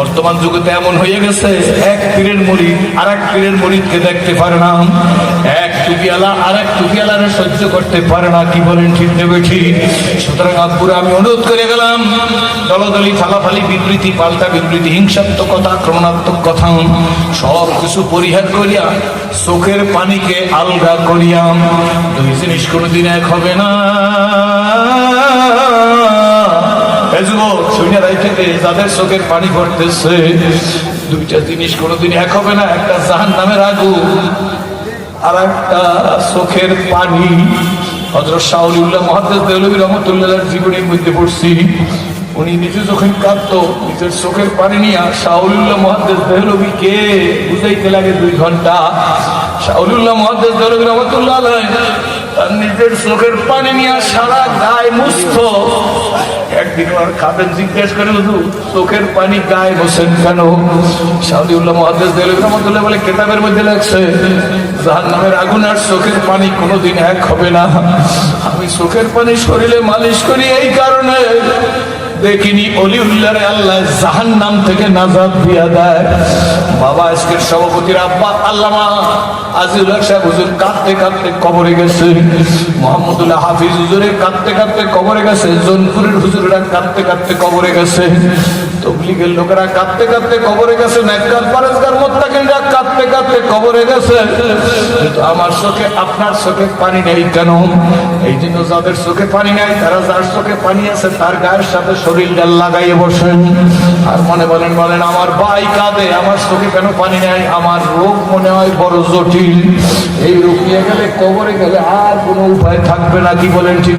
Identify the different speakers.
Speaker 1: বর্তমান যুগে তো এমন হয়ে গেছে, এক পীরের মুড়ি আর এক পীরের মুড়িদকে দেখতে পারে না। এক টুপিয়ালা আর এক টুপিয়ালারে সহ্য করতে পারে না, কি বলেন ঠিক নেবে ঠিক সুতরাং আব্বুরে আমি অনুরোধ করে গেলাম, দলদলি ফালাফালি বিবৃতি, পাল্টা বিবৃতি হিংসাত্মক কথা আক্রমণাত্মক কথা, সব কিছু পরিহার করিয়া চোখের পানিকে আলগা করিয়া দুই জিনিস কোনোদিন এক হবে না। রাইতে যাদের চোখের পানি পড়তেছে দুইটা জিনিস কোনোদিন এক হবে না, একটা জাহান নামের আগুন আর একটা চোখের পানি। হজরত শাহুল্লাহ মহাদেব দেলবী রহমতুল্লাহ জীবনের মধ্যে পড়ছি, উনি নিজে যখন কাঁদত, নিজের চোখের পানি নিয়ে শাহুল্লাহ মহাদেব দেহলবীকে বুঝাইতে লাগে দুই ঘণ্টা। শাহুল্লাহ মহাদেব দেহলবী রহমতুল্লাহ তার নিজের চোখের পানি নিয়ে সারা গায়ে মুস্ত একদিন আর খাবেন জিজ্ঞেস করে চোখের পানি গায়ে বসেন কেন? শাহদিউল্লাহ মহাদেশ দেলেন রহমতুল্লাহ বলে, কেতাবের মধ্যে লাগছে জাহান নামের আগুন আর চোখের পানি কোনোদিন এক হবে না। আমি চোখের পানি শরীরে মালিশ করি এই কারণে। দেখিনি, অলিউল্লাহরে আল্লাহ জাহান নাম থেকে নাজাদ দিয়া দেয়। বাবা, আজকের সভাপতির আব্বা আল্লামা আজিউল্লাহ সাহেব হুজুর কাঁদতে কাঁদতে কবরে গেছে। মোহাম্মদুল্লাহ হাফিজ হুজুরে কাঁদতে কাঁদতে কবরে গেছে। জোনপুরের হুজুরেরা কাঁদতে কাঁদতে কবরে গেছে। তবলিগের লোকেরা কাঁদতে কাঁদতে কবরে গেছে। নেককার, পারেজগার, মোত্তাকিনরা কাঁদতে কাঁদতে কবরে গেছে। কিন্তু আমার চোখে, আপনার চোখে পানি নেই কেন? এই জন্য যাদের চোখে পানি নেই, তারা যার চোখে পানি আছে, তার গায়ের সাথে শরীরটা লাগাইয়ে বসেন। আর মনে বলেন বলেন, আমার ভাই কাঁদে, আমার চোখে কেন পানি নেই? আমার রোগ মনে হয় বড় জটিল। এই রোগ নিয়ে গেলে, কবরে গেলে আর কোনো উপায় থাকবে না, কি বলেন ঠিক